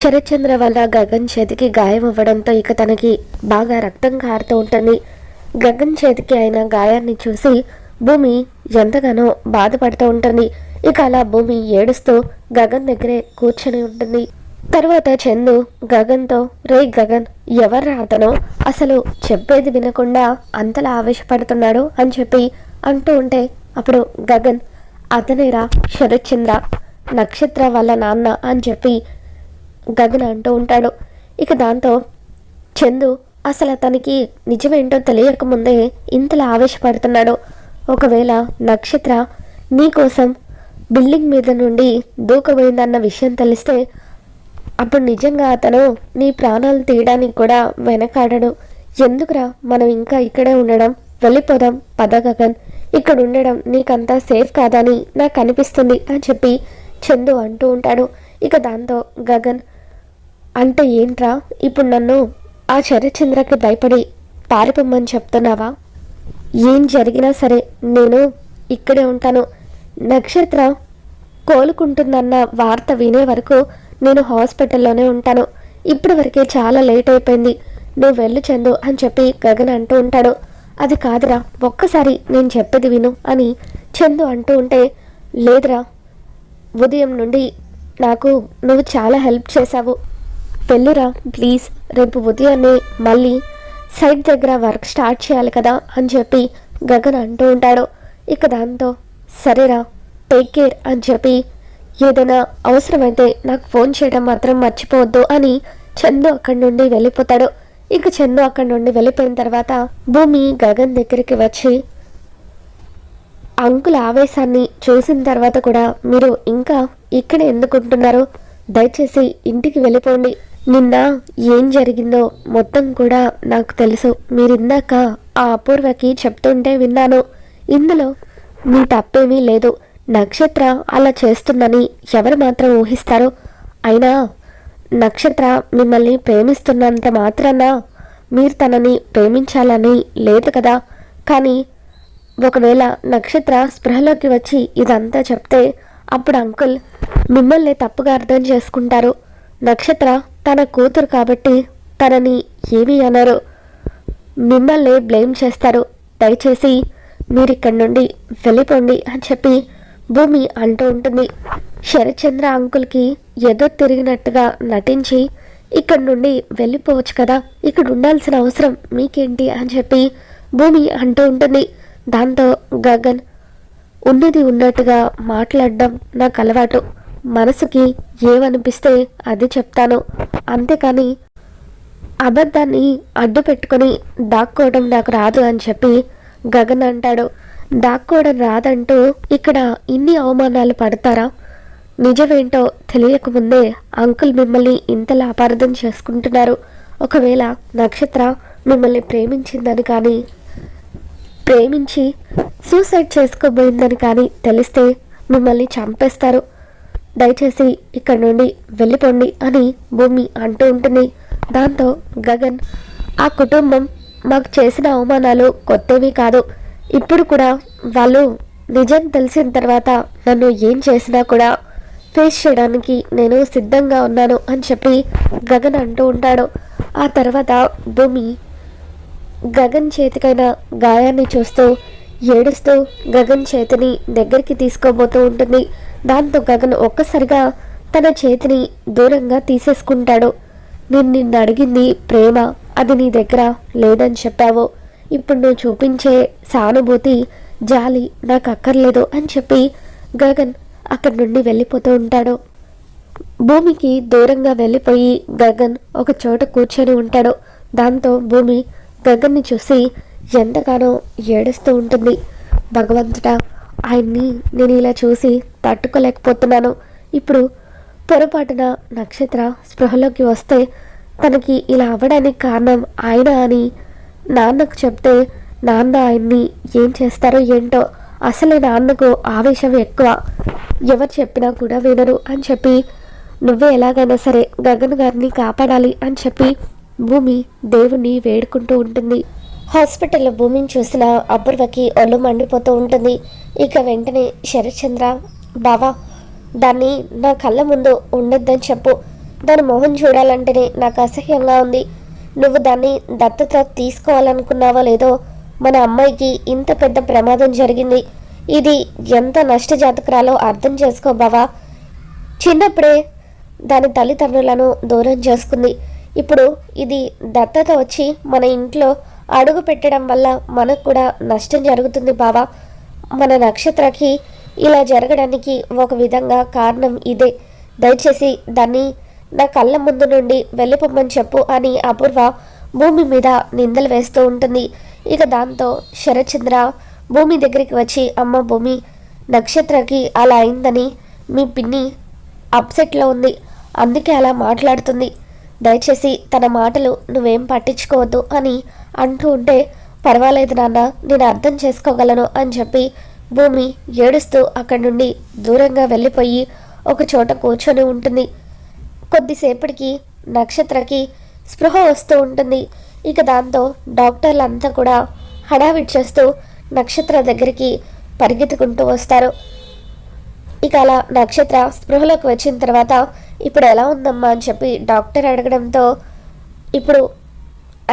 శరత్చంద్ర వల్ల గగన్ చేతికి గాయం అవ్వడంతో ఇక తనకి బాగా రక్తం కారుతూ ఉంటుంది. గగన్ చేతికి అయిన గాయాన్ని చూసి భూమి ఎంతగానో బాధపడుతూ ఉంటుంది. ఇక అలా భూమి ఏడుస్తూ గగన్ దగ్గరే కూర్చొని ఉంటుంది. తర్వాత చందు గగన్తో రే గగన్ ఎవర్రా అతను? అసలు చెప్పేది వినకుండా అంతలా ఆవేశపడుతున్నాడు అని చెప్పి అంటూ ఉంటే అప్పుడు గగన్ అతనేరా శరత్చంద్ర నక్షత్ర వాళ్ళ నాన్న అని చెప్పి గగన్ అంటూ ఉంటాడు. ఇక దాంతో చందు అసలు అతనికి నిజమేంటో తెలియకముందే ఇంతలా ఆవేశపడుతున్నాడు. ఒకవేళ నక్షత్ర నీకోసం బిల్డింగ్ మీద నుండి దూకబోయిందన్న విషయం తెలిస్తే అప్పుడు నిజంగా అతను నీ ప్రాణాలు తీయడానికి కూడా వెనకాడడు. ఎందుకురా మనం ఇంకా ఇక్కడే ఉండడం? వెళ్ళిపోదాం పద గగన్. ఇక్కడ ఉండడం నీకంతా సేఫ్ కాదని నాకు అనిపిస్తుంది అని చెప్పి చందు అంటూ ఉంటాడు. ఇక దాంతో గగన్ అంటే ఏంట్రా? ఇప్పుడు నన్ను ఆ చరచంద్రకి భయపడి పారిపోమ్మని చెప్తున్నావా? ఏం జరిగినా సరే నేను ఇక్కడే ఉంటాను. నక్షత్ర కోలుకుంటుందన్న వార్త వినే వరకు నేను హాస్పిటల్లోనే ఉంటాను. ఇప్పటి వరకే చాలా లేట్ అయిపోయింది. నువ్వు వెళ్ళు చందు అని చెప్పి గగన్ అంటూ ఉంటాడు. అది కాదురా ఒక్కసారి నేను చెప్పేది విను అని చందు అంటూ ఉంటే లేదురా ఉదయం నుండి నాకు నువ్వు చాలా హెల్ప్ చేశావు. వెళ్ళురా ప్లీజ్ రేపు ఉదయాన్నే మళ్ళీ సైట్ దగ్గర వర్క్ స్టార్ట్ చేయాలి కదా అని చెప్పి గగన్ అంటూ ఉంటాడు. ఇక దాంతో సరేరా టేక్ కేర్ అని చెప్పి ఏదైనా అవసరమైతే నాకు ఫోన్ చేయడం మాత్రం మర్చిపోవద్దు అని చందు అక్కడి నుండి వెళ్ళిపోతాడు. ఇక చందు అక్కడి నుండి వెళ్ళిపోయిన తర్వాత భూమి గగన్ దగ్గరికి వచ్చి అంకుల ఆవేశాన్ని చూసిన తర్వాత కూడా మీరు ఇంకా ఇక్కడ ఎందుకుంటున్నారు? దయచేసి ఇంటికి వెళ్ళిపోండి. నిన్న ఏం జరిగిందో మొత్తం కూడా నాకు తెలుసు. మీరు ఇందాక ఆ అపూర్వకి చెప్తుంటే విన్నాను. ఇందులో మీ తప్పేమీ లేదు. నక్షత్ర అలా చేస్తుందని ఎవరు మాత్రం ఊహిస్తారు. అయినా నక్షత్ర మిమ్మల్ని ప్రేమిస్తున్నంత మాత్రాన మీరు తనని ప్రేమించాలని లేదు కదా. కానీ ఒకవేళ నక్షత్ర స్పృహలోకి వచ్చి ఇదంతా చెప్తే అప్పుడు అంకుల్ మిమ్మల్ని తప్పుగా అర్థం చేసుకుంటారు. నక్షత్ర తన కూతురు కాబట్టి తనని ఏమి అనరు. మిమ్మల్ని బ్లేమ్ చేస్తారు. దయచేసి మీరు ఇక్కడి నుండి వెళ్ళిపోండి అని చెప్పి భూమి అంటూ ఉంటుంది. శరచంద్ర అంకుల్కి ఏదో తిరిగినట్టుగా నటించి ఇక్కడి నుండి వెళ్ళిపోవచ్చు కదా ఇక్కడ ఉండాల్సిన అవసరం మీకేంటి? అని చెప్పి భూమి అంటూ ఉంటుంది. దాంతో గగన్ ఉన్నది ఉన్నట్టుగా మాట్లాడడం నాకు అలవాటు. మనసుకి ఏమనిపిస్తే అది చెప్తాను. అంతేకాని అబద్ధాన్ని అడ్డు పెట్టుకొని దాక్కోవడం నాకు రాదు అని చెప్పి గగన్ అంటాడు. దాక్కోవడం రాదంటూ ఇక్కడ ఇన్ని అవమానాలు పడతారా? నిజమేంటో తెలియకముందే అంకుల్ మిమ్మల్ని ఇంతలా అపార్థం చేసుకుంటున్నారు. ఒకవేళ నక్షత్ర మిమ్మల్ని ప్రేమించిందని కానీ ప్రేమించి సూసైడ్ చేసుకోబోయిందని కానీ తెలిస్తే మిమ్మల్ని చంపేస్తారు. దయచేసి ఇక్కడ నుండి వెళ్ళిపోండి అని భూమి అంటూ ఉంటుంది. దాంతో గగన్ ఆ కుటుంబం మాకు చేసిన అవమానాలు కొత్తవి కాదు. ఇప్పుడు కూడా వాళ్ళు నిజం తెలిసిన తర్వాత నన్ను ఏం చేసినా కూడా ఫేస్ చేయడానికి నేను సిద్ధంగా ఉన్నాను అని చెప్పి గగన్ అంటూ ఉంటాడు. ఆ తర్వాత భూమి గగన్ చేతికైన గాయాన్ని చూస్తూ ఏడుస్తూ గగన్ చేతిని దగ్గరికి తీసుకోబోతూ ఉంటుంది. దాంతో గగన్ ఒక్కసారిగా తన చేతిని దూరంగా తీసేసుకుంటాడు. నేను నిన్ను అడిగింది ప్రేమ. అది నీ దగ్గర లేదని చెప్పావు. ఇప్పుడు నువ్వు చూపించే సానుభూతి జాలి నాకు అక్కర్లేదు అని చెప్పి గగన్ అక్కడి నుండి వెళ్ళిపోతూ ఉంటాడు. భూమికి దూరంగా వెళ్ళిపోయి గగన్ ఒక చోట కూర్చొని ఉంటాడు. దాంతో భూమి గగన్ని చూసి ఎంతగానో ఏడుస్తూ ఉంటుంది. భగవంతుడా ఆయన్ని నేను ఇలా చూసి తట్టుకోలేకపోతున్నాను. ఇప్పుడు పొరపాటున నక్షత్ర స్పృహలోకి వస్తే తనకి ఇలా అవ్వడానికి కారణం ఆయన అని నాన్నకు చెప్తే నాన్న ఆయన్ని ఏం చేస్తారో ఏంటో అసలే నాన్నకు ఆవేశం ఎక్కువ. ఎవరు చెప్పినా కూడా వినరు అని చెప్పి నువ్వే ఎలాగైనా సరే గగన్ గారిని కాపాడాలి అని చెప్పి భూమి దేవుణ్ణి వేడుకుంటూ ఉంటుంది. హాస్పిటల్లో భూమిని చూసిన అపూర్వకి ఒళ్ళు మండిపోతూ ఉంటుంది. ఇక వెంటనే శరత్చంద్ర బావా దాన్ని నా కళ్ళ ముందు ఉండొద్దని చెప్పు. దాని మొహం చూడాలంటేనే నాకు అసహ్యంగా ఉంది. నువ్వు దాన్ని దత్తత తీసుకోవాలనుకున్నావో లేదో మన అమ్మాయికి ఇంత పెద్ద ప్రమాదం జరిగింది. ఇది ఎంత నష్టజాతకురాలో అర్థం చేసుకో బావా. చిన్నప్పుడే దాని తల్లిదండ్రులను దూరం చేసుకుంది. ఇప్పుడు ఇది దత్తత వచ్చి మన ఇంట్లో అడుగు పెట్టడం వల్ల మనకు కూడా నష్టం జరుగుతుంది బావా. మన నక్షత్రకి ఇలా జరగడానికి ఒక విధంగా కారణం ఇదే. దయచేసి దాన్ని నా కళ్ళ ముందు నుండి వెళ్ళిపోమ్మని చెప్పు అని అపూర్వ భూమి మీద నిందలు వేస్తూ ఉంటుంది. ఇక దాంతో శరచంద్ర భూమి దగ్గరికి వచ్చి అమ్మ భూమి నక్షత్రకి అలా అయిందని మీ పిన్ని అప్సెట్లో ఉంది. అందుకే అలా మాట్లాడుతుంది. దయచేసి తన మాటలు నువ్వేం పట్టించుకోవద్దు అని అంటూ ఉంటే పర్వాలేదు నాన్న నేను అర్థం చేసుకోగలను అని చెప్పి భూమి ఏడుస్తూ అక్కడి నుండి దూరంగా వెళ్ళిపోయి ఒక చోట కూర్చొని ఉంటుంది. కొద్దిసేపటికి నక్షత్రకి స్పృహ వస్తూ ఉంటుంది. ఇక దాంతో డాక్టర్లంతా కూడా హడావిడి చేస్తూ నక్షత్ర దగ్గరికి పరిగెత్తుకుంటూ వస్తారు. ఇక అలా నక్షత్ర స్పృహలోకి వచ్చిన తర్వాత ఇప్పుడు ఎలా ఉందమ్మా? అని చెప్పి డాక్టర్ అడగడంతో ఇప్పుడు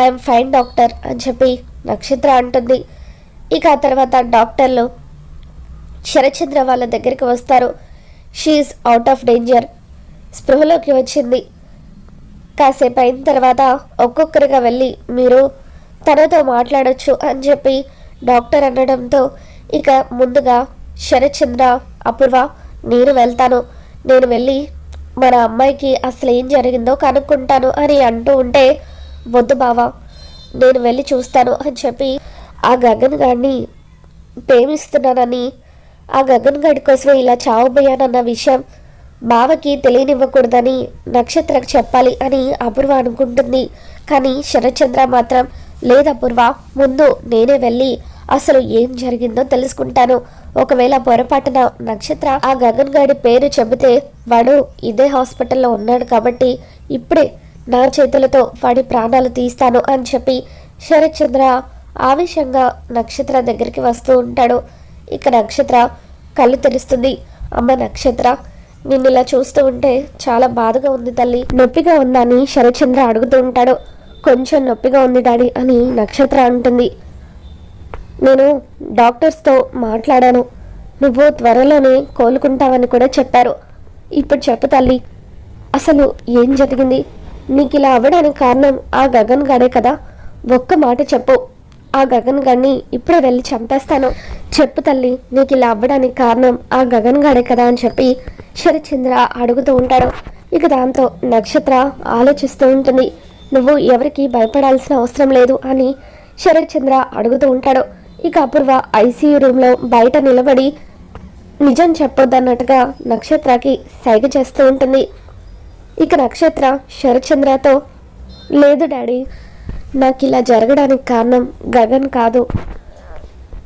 ఐఎమ్ ఫైన్ డాక్టర్ అని చెప్పి నక్షత్ర అంటుంది. ఇక ఆ తర్వాత డాక్టర్లు శరచంద్ర వాళ్ళ దగ్గరికి వస్తారు. షీఈస్ అవుట్ ఆఫ్ డేంజర్ స్పృహలోకి వచ్చింది. కాసేపు అయిన తర్వాత ఒక్కొక్కరిగా వెళ్ళి మీరు తనతో మాట్లాడొచ్చు అని చెప్పి డాక్టర్ అనడంతో ఇక ముందుగా శరచంద్ర అపూర్వ నేను వెళ్తాను. నేను వెళ్ళి మన అమ్మాయికి అసలు ఏం జరిగిందో కనుక్కుంటాను అని అంటూ ఉంటే వద్దు బావా నేను వెళ్ళి చూస్తాను అని చెప్పి ఆ గగన్ గారిని ప్రేమిస్తున్నానని ఆ గగన్ గారి కోసమే ఇలా చావబోయానన్న విషయం బావకి తెలియనివ్వకూడదని నక్షత్రకు చెప్పాలి అని అపూర్వ అనుకుంటుంది. కానీ శరత్చంద్ర మాత్రం లేదు అపూర్వ ముందు నేనే వెళ్ళి అసలు ఏం జరిగిందో తెలుసుకుంటాను. ఒకవేళ పొరపాటున నక్షత్ర ఆ గగన్ గారి పేరు చెబితే వాడు ఇదే హాస్పిటల్లో ఉన్నాడు కాబట్టి ఇప్పుడే నా చేతులతో వాడి ప్రాణాలు తీస్తాను అని చెప్పి శరత్చంద్ర ఆవేశంగా నక్షత్ర దగ్గరికి వస్తూ ఉంటాడు. ఇక నక్షత్ర కళ్ళు తెరుస్తుంది. అమ్మ నక్షత్ర నిన్ను ఇలా చూస్తూ ఉంటే చాలా బాధగా ఉంది తల్లి. నొప్పిగా ఉందని శరత్చంద్ర అడుగుతూ ఉంటాడు. కొంచెం నొప్పిగా ఉంది డాడీ అని నక్షత్ర అంటుంది. నేను డాక్టర్స్తో మాట్లాడాను. నువ్వు త్వరలోనే కోలుకుంటావని కూడా చెప్పారు. ఇప్పుడు చెప్పు తల్లి. అసలు ఏం జరిగింది? నీకు ఇలా అవ్వడానికి కారణం ఆ గగన్ గడే కదా. ఒక్క మాట చెప్పు. ఆ గగన్ గడిని ఇప్పుడే వెళ్ళి చంపేస్తాను. చెప్పు తల్లి నీకు ఇలా అవ్వడానికి కారణం ఆ గగన్ గడే కదా అని చెప్పి శరచంద్ర అడుగుతూ ఉంటాడు. ఇక దాంతో నక్షత్ర ఆలోచిస్తూ ఉంటుంది. నువ్వు ఎవరికి భయపడాల్సిన అవసరం లేదు అని శరత్చంద్ర అడుగుతూ ఉంటాడు. ఇక అపూర్వ ఐసీయూ రూమ్లో బయట నిలబడి నిజం చెప్పొద్దన్నట్టుగా నక్షత్రకి సైగ చేస్తూ ఉంటుంది. ఇక నక్షత్ర శరత్చంద్రతో లేదు డాడీ నాకు ఇలా జరగడానికి కారణం గగన్ కాదు.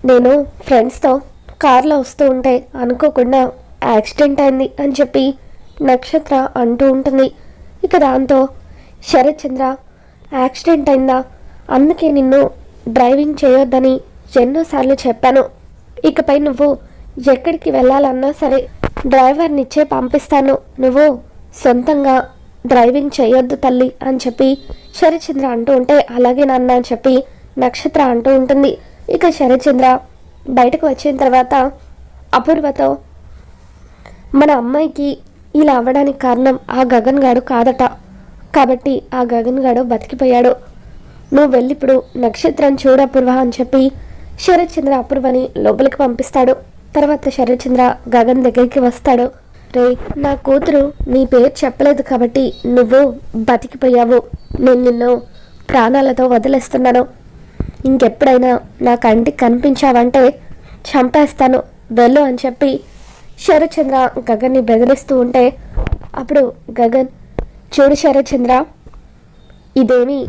నేను ఫ్రెండ్స్తో కార్లో వస్తూ ఉంటే అనుకోకుండా యాక్సిడెంట్ అయింది అని చెప్పి నక్షత్ర అంటూ ఉంటుంది. ఇక దాంతో శరత్చంద్ర యాక్సిడెంట్ అయిందా? అందుకే నిన్ను డ్రైవింగ్ చేయొద్దని ఎన్నోసార్లు చెప్పాను. ఇకపై నువ్వు ఎక్కడికి వెళ్ళాలన్నా సరే డ్రైవర్ని ఇచ్చే పంపిస్తాను. నువ్వు సొంతంగా డ్రైవింగ్ చేయొద్దు తల్లి అని చెప్పి శరచంద్ర అంటూ ఉంటే అలాగే నాన్న అని చెప్పి నక్షత్ర అంటూ ఉంటుంది. ఇక శరచంద్ర బయటకు వచ్చిన తర్వాత అపూర్వతో మన అమ్మాయికి ఇలా అవ్వడానికి కారణం ఆ గగన్ గాడు కాదట. కాబట్టి ఆ గగన్ గాడు బతికిపోయాడు. నువ్వు వెళ్ళిప్పుడు నక్షత్రం చూడ అపూర్వ అని చెప్పి శరత్చంద్ర అపూర్వని లోపలికి పంపిస్తాడు. తర్వాత శరత్చంద్ర గగన్ దగ్గరికి వస్తాడు. రే నా కూతురు నీ పేరు చెప్పలేదు కాబట్టి నువ్వు బతికిపోయావు. నేను నిన్ను ప్రాణాలతో వదిలేస్తున్నాను. ఇంకెప్పుడైనా నా కంటికి కనిపించావంటే చంపేస్తాను వెళ్ళు అని చెప్పి శరత్చంద్ర గగన్ని బెదిరిస్తూ ఉంటే అప్పుడు గగన్ చూడు శరత్చంద్ర ఇదేమి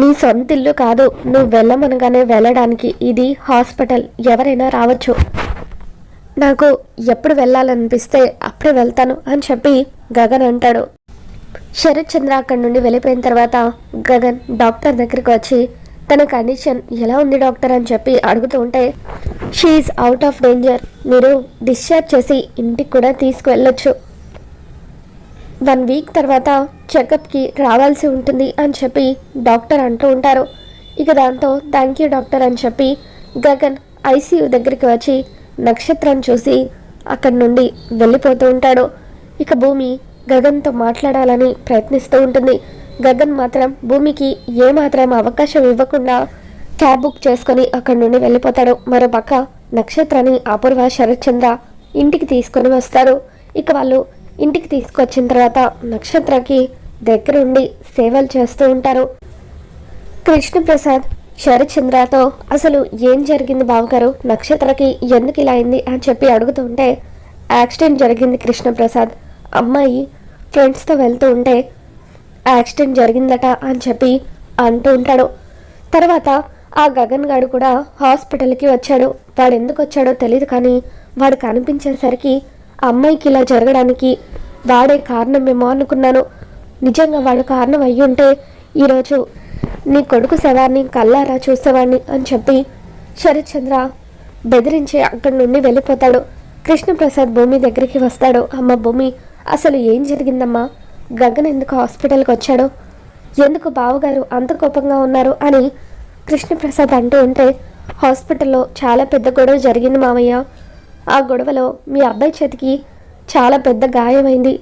నీ సొంత ఇల్లు కాదు. నువ్వు వెళ్ళమనగానే వెళ్ళడానికి ఇది హాస్పిటల్. ఎవరైనా రావచ్చు. నాకు ఎప్పుడు వెళ్ళాలనిపిస్తే అప్పుడే వెళ్తాను అని చెప్పి గగన్ అంటాడు. శరత్ చంద్ర అక్కడి నుండి వెళ్ళిపోయిన తర్వాత గగన్ డాక్టర్ దగ్గరికి వచ్చి తన కండిషన్ ఎలా ఉంది డాక్టర్? అని చెప్పి అడుగుతూ ఉంటే షీఈ్ అవుట్ ఆఫ్ డేంజర్ మీరు డిశ్చార్జ్ చేసి ఇంటికి కూడా తీసుకువెళ్ళొచ్చు. వన్ వీక్ తర్వాత చెకప్కి రావాల్సి ఉంటుంది అని చెప్పి డాక్టర్ అంటూ ఉంటారు. ఇక దాంతో థ్యాంక్ యూ డాక్టర్ అని చెప్పి గగన్ ఐసీయూ దగ్గరికి వచ్చి నక్షత్రం చూసి అక్కడి నుండి వెళ్ళిపోతూ ఉంటాడు. ఇక భూమి గగన్తో మాట్లాడాలని ప్రయత్నిస్తూ ఉంటుంది. గగన్ మాత్రం భూమికి ఏమాత్రం అవకాశం ఇవ్వకుండా క్యాబ్ బుక్ చేసుకొని అక్కడి నుండి వెళ్ళిపోతాడు. మరోపక్క నక్షత్రాన్ని అపూర్వ శరత్చంద్ర ఇంటికి తీసుకొని వస్తారు. ఇక వాళ్ళు ఇంటికి తీసుకొచ్చిన తర్వాత నక్షత్రకి దగ్గరుండి సేవలు చేస్తూ ఉంటారు. కృష్ణప్రసాద్ శరత్చంద్రతో అసలు ఏం జరిగింది బావగారు? నక్షత్రకి ఎందుకు ఇలా అయింది? అని చెప్పి అడుగుతుంటే యాక్సిడెంట్ జరిగింది కృష్ణప్రసాద్. అమ్మాయి ఫ్రెండ్స్తో వెళ్తూ ఉంటే యాక్సిడెంట్ జరిగిందట అని చెప్పి అంటూ ఉంటాడు. తర్వాత ఆ గగన్ గాడు కూడా హాస్పిటల్కి వచ్చాడు. వాడు ఎందుకు వచ్చాడో తెలియదు కానీ వాడు కనిపించేసరికి అమ్మాయికి ఇలా జరగడానికి వాడే కారణమేమో అనుకున్నాను. నిజంగా వాడు కారణం అయ్యుంటే ఈరోజు నీ కొడుకు శవాన్ని కల్లారా చూసేవాడిని అని చెప్పి శరత్చంద్ర బెదిరించి అక్కడి నుండి వెళ్ళిపోతాడు. కృష్ణప్రసాద్ భూమి దగ్గరికి వస్తాడు. అమ్మ భూమి అసలు ఏం జరిగిందమ్మా? గగన్ ఎందుకు హాస్పిటల్కి వచ్చాడు? ఎందుకు బావగారు అంత కోపంగా ఉన్నారు అని కృష్ణప్రసాద్ అంటూ ఉంటే హాస్పిటల్లో చాలా పెద్ద గొడవ జరిగింది మామయ్య ఆ గొడవలో మీ అబ్బాయి చేతికి చాలా పెద్ద గాయమైంది.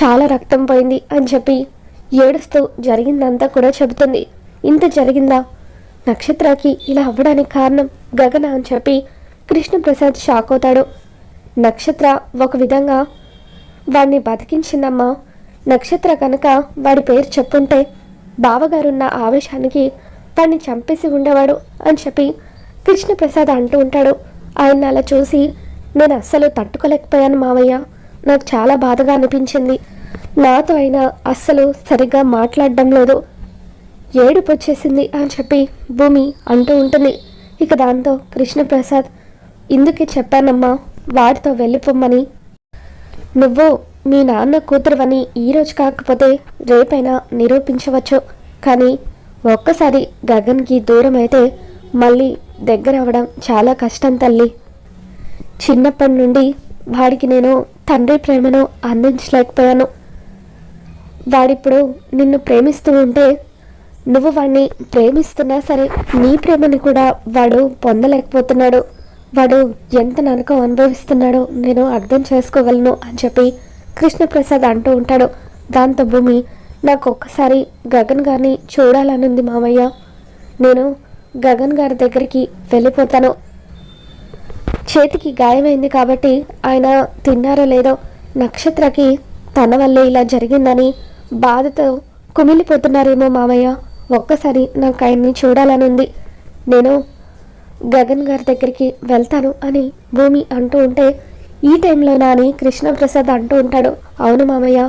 చాలా రక్తం పోయింది అని చెప్పి ఏడుస్తూ జరిగిందంతా కూడా చెబుతుంది. ఇంత జరిగిందా? నక్షత్రకి ఇలా అవ్వడానికి కారణం గగన అని చెప్పి కృష్ణప్రసాద్ షాక్ అవుతాడు. నక్షత్ర ఒక విధంగా వాడిని బతికించిందమ్మా. నక్షత్ర కనుక వాడి పేరు చెప్పుంటే బావగారున్న ఆవేశానికి వాడిని చంపేసి ఉండేవాడు అని చెప్పి కృష్ణప్రసాద్ అంటూ ఉంటాడు. ఆయన అలా చూసి నేను అస్సలు తట్టుకోలేకపోయాను మావయ్య. నాకు చాలా బాధగా అనిపించింది. నాతో అయినా అస్సలు సరిగ్గా మాట్లాడడం లేదు. ఏడుపు వచ్చేసింది అని చెప్పి భూమి అంటూ ఉంటుంది. ఇక దాంతో కృష్ణప్రసాద్ ఇందుకే చెప్పానమ్మా వాడితో వెళ్ళిపోమ్మని. నువ్వు మీ నాన్న కూతురువని ఈరోజు కాకపోతే రేపైనా నిరూపించవచ్చు. కానీ ఒక్కసారి గగన్కి దూరం అయితే మళ్ళీ దగ్గర అవ్వడం చాలా కష్టం తల్లి. చిన్నప్పటి నుండి వాడికి నేను తండ్రి ప్రేమను అందించలేకపోయాను. వాడిప్పుడు నిన్ను ప్రేమిస్తూ ఉంటే నువ్వు వాడిని ప్రేమిస్తున్నా సరే నీ ప్రేమని కూడా వాడు పొందలేకపోతున్నాడు. వాడు ఎంత నరకం అనుభవిస్తున్నాడో నేను అర్థం చేసుకోగలను అని చెప్పి కృష్ణప్రసాద్ అంటూ ఉంటాడు. దాంతో భూమి నాకు ఒక్కసారి గగన్ గారిని చూడాలనుంది మామయ్య. నేను గగన్ గారి దగ్గరికి వెళ్ళిపోతాను. చేతికి గాయమైంది కాబట్టి ఆయన తిన్నారో లేదో నక్షత్రకి తన వల్లే ఇలా జరిగిందని బాధతో కుమిలిపోతున్నారేమో మామయ్య. ఒక్కసారి నాకు ఆయన్ని చూడాలని ఉంది నేను గగన్ గారి దగ్గరికి వెళ్తాను అని భూమి అంటూ ఉంటే ఈ టైంలో నాని కృష్ణప్రసాద్ అంటూ ఉంటాడు. అవును మామయ్య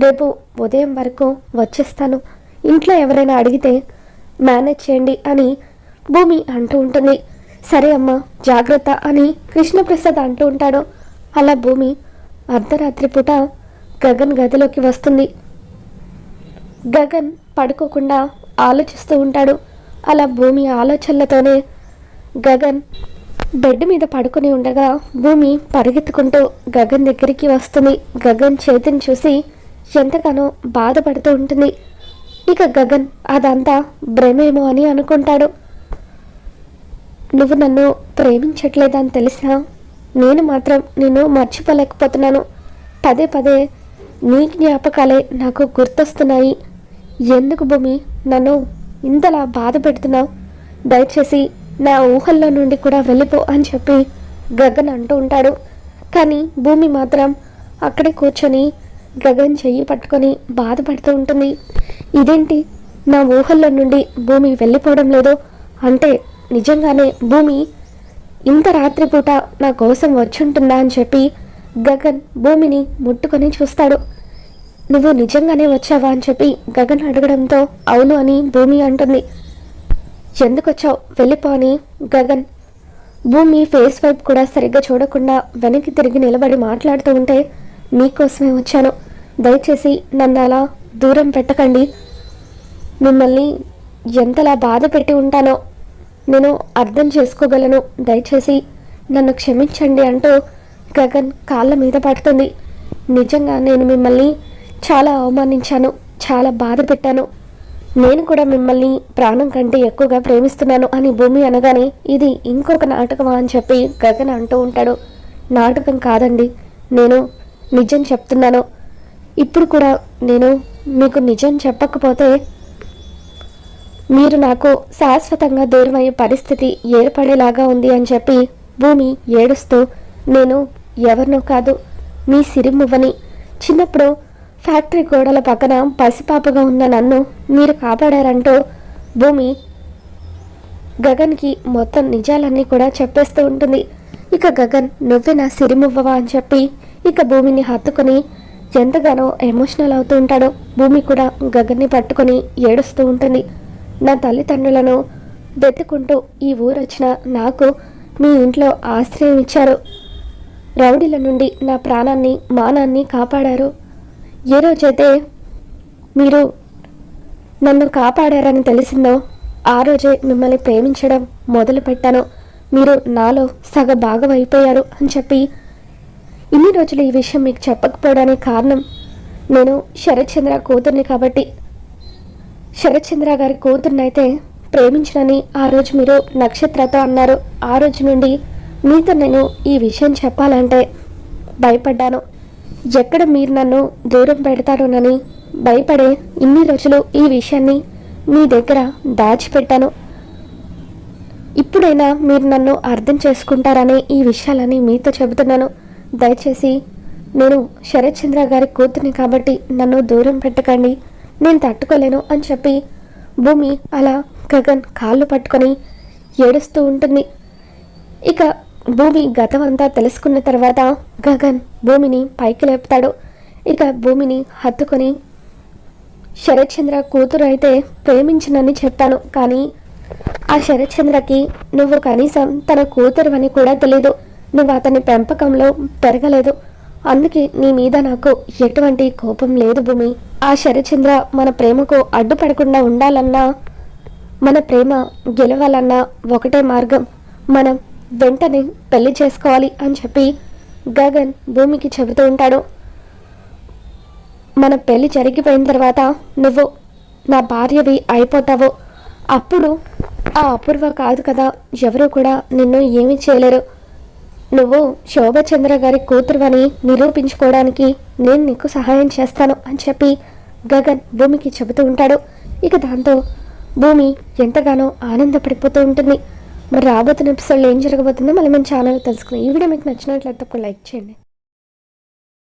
రేపు ఉదయం వరకు వచ్చేస్తాను. ఇంట్లో ఎవరైనా అడిగితే మేనేజ్ చేయండి అని భూమి అంటూ ఉంటుంది. సరే అమ్మా జాగ్రత్త అని కృష్ణప్రసాద్ అంటూ ఉంటాడు. అలా భూమి అర్ధరాత్రి పూట గగన్ గదిలోకి వస్తుంది. గగన్ పడుకోకుండా ఆలోచిస్తూ ఉంటాడు. అలా భూమి ఆలోచనలతోనే గగన్ బెడ్ మీద పడుకుని ఉండగా భూమి పరిగెత్తుకుంటూ గగన్ దగ్గరికి వస్తుంది. గగన్ చేతిని చూసి ఎంతగానో బాధపడుతూ ఉంటుంది. ఇక గగన్ అదంతా భ్రమేమో అని అనుకుంటాడు. నువ్వు నన్ను ప్రేమించట్లేదని తెలిసా నేను మాత్రం నిన్ను మర్చిపోలేకపోతున్నాను. పదే పదే నీ జ్ఞాపకాలే నాకు గుర్తొస్తున్నాయి. ఎందుకు భూమి? నన్ను ఇంతలా బాధ పెడుతున్నావు? దయచేసి నా ఊహల్లో నుండి కూడా వెళ్ళిపో అని చెప్పి గగన్ అంటూ ఉంటాడు. కానీ భూమి మాత్రం అక్కడే కూర్చొని గగన్ చెయ్యి పట్టుకొని బాధపడుతూ ఉంటుంది. ఇదేంటి? నా ఊహల్లో నుండి భూమి వెళ్ళిపోవడం లేదు. అంటే నిజంగానే భూమి ఇంత రాత్రిపూట నా కోసం వచ్చుంటుందా అని చెప్పి గగన్ భూమిని ముట్టుకొని చూస్తాడు. నువ్వు నిజంగానే వచ్చావా అని చెప్పి గగన్ అడగడంతో అవును అని భూమి అంటుంది. ఎందుకు వచ్చావు వెళ్ళిపో అని గగన్ భూమి ఫేస్ వైపు కూడా సరిగ్గా చూడకుండా వెనక్కి తిరిగి నిలబడి మాట్లాడుతూ ఉంటే మీకోసమే వచ్చాను. దయచేసి నన్ను అలా దూరం పెట్టకండి. మిమ్మల్ని ఎంతలా బాధ పెట్టి ఉంటానో నేను అర్థం చేసుకోగలను. దయచేసి నన్ను క్షమించండి అంటూ గగన్ కాళ్ళ మీద పడుతుంది. నిజంగా నేను మిమ్మల్ని చాలా అవమానించాను చాలా బాధ పెట్టాను. నేను కూడా మిమ్మల్ని ప్రాణం కంటే ఎక్కువగా ప్రేమిస్తున్నాను అని భూమి అనగానే ఇది ఇంకొక నాటకమా అని చెప్పి గగన్ అంటూ ఉంటాడు. నాటకం కాదండి నేను నిజం చెప్తున్నాను. ఇప్పుడు కూడా నేను మీకు నిజం చెప్పకపోతే మీరు నాకు శాశ్వతంగా దూరమయ్యే పరిస్థితి ఏర్పడేలాగా ఉంది అని చెప్పి భూమి ఏడుస్తూ నేను ఎవరినో కాదు మీ సిరిమువ్వని. చిన్నప్పుడు ఫ్యాక్టరీ గోడల పక్కన పసిపాపగా ఉన్న నన్ను మీరు కాపాడారంటూ భూమి గగన్కి మొత్తం నిజాలన్నీ కూడా చెప్పేస్తూ ఉంటుంది. ఇక గగన్ నువ్వే నా సిరిమువ్వవా అని చెప్పి ఇక భూమిని హత్తుకొని ఎంతగానో ఎమోషనల్ అవుతూ ఉంటాడో. భూమి కూడా గగన్ని పట్టుకొని ఏడుస్తూ ఉంటుంది. నా తల్లిదండ్రులను వెతుకుంటూ ఈ ఊరు వచ్చిన నాకు మీ ఇంట్లో ఆశ్రయం ఇచ్చారు. రౌడీల నుండి నా ప్రాణాన్ని మానాన్ని కాపాడారు. ఏ రోజైతే మీరు నన్ను కాపాడారని తెలిసిందో ఆ రోజే మిమ్మల్ని ప్రేమించడం మొదలుపెట్టాను. మీరు నాలో సగ భాగం అయిపోయారు అని చెప్పి ఇన్ని రోజులు ఈ విషయం మీకు చెప్పకపోవడానికి కారణం నేను శరత్చంద్ర కూతుర్ని కాబట్టి. శరత్చంద్ర గారి కూతుర్నైతే ప్రేమించనని ఆ రోజు మీరు నక్షత్రతో అన్నారు. ఆ రోజు నుండి మీతో నేను ఈ విషయం చెప్పాలంటే భయపడ్డాను. ఎక్కడ మీరు నన్ను దూరం పెడతారోనని భయపడే ఇన్ని రోజులు ఈ విషయాన్ని మీ దగ్గర దాచిపెట్టాను. ఇప్పుడైనా మీరు నన్ను అర్థం చేసుకుంటారనే ఈ విషయాలని మీతో చెబుతున్నాను. దయచేసి నేను శరత్ చంద్ర గారి కూతుర్ని కాబట్టి నన్ను దూరం పెట్టకండి. నేను తట్టుకోలేను అని చెప్పి భూమి అలా గగన్ కాళ్ళు పట్టుకొని ఏడుస్తూ ఉంటుంది. ఇక భూమి గతం అంతా తెలుసుకున్న తర్వాత గగన్ భూమిని పైకి లేపుతాడు. ఇక భూమిని హత్తుకొని శరత్చంద్ర కూతురు అయితే ప్రేమించనని చెప్పాను కానీ ఆ శరత్చంద్రకి నువ్వు కనీసం తన కూతురు అని కూడా తెలీదు. నువ్వు అతని పెంపకంలో పెరగలేదు. అందుకే నీ మీద నాకు ఎటువంటి కోపం లేదు భూమి. ఆ శరచంద్ర మన ప్రేమకు అడ్డుపడకుండా ఉండాలన్నా మన ప్రేమ గెలవాలన్నా ఒకటే మార్గం. మనం వెంటనే పెళ్ళి చేసుకోవాలి అని చెప్పి గగన్ భూమికి చెబుతూ ఉంటాడు. మన పెళ్ళి జరిగిపోయిన తర్వాత నువ్వు నా భార్యవి అయిపోతావు. అప్పుడు ఆ అపూర్వ కాదు కదా ఎవరు కూడా నిన్ను ఏమీ చేయలేరు. నువ్వు శోభచంద్ర గారి కూతురువని నిరూపించుకోవడానికి నేను నీకు సహాయం చేస్తాను అని చెప్పి గగన్ భూమికి చెబుతూ ఉంటాడు. ఇక దాంతో భూమి ఎంతగానో ఆనందపడిపోతూ ఉంటుంది. మరి రాబోతున్న ఎపిసోడ్లో ఏం జరగబోతుందో మళ్ళీ మన ఛానల్ తెలుసుకుందాం. ఈ వీడియో మీకు నచ్చినట్లయితే ఒక లైక్ చేయండి.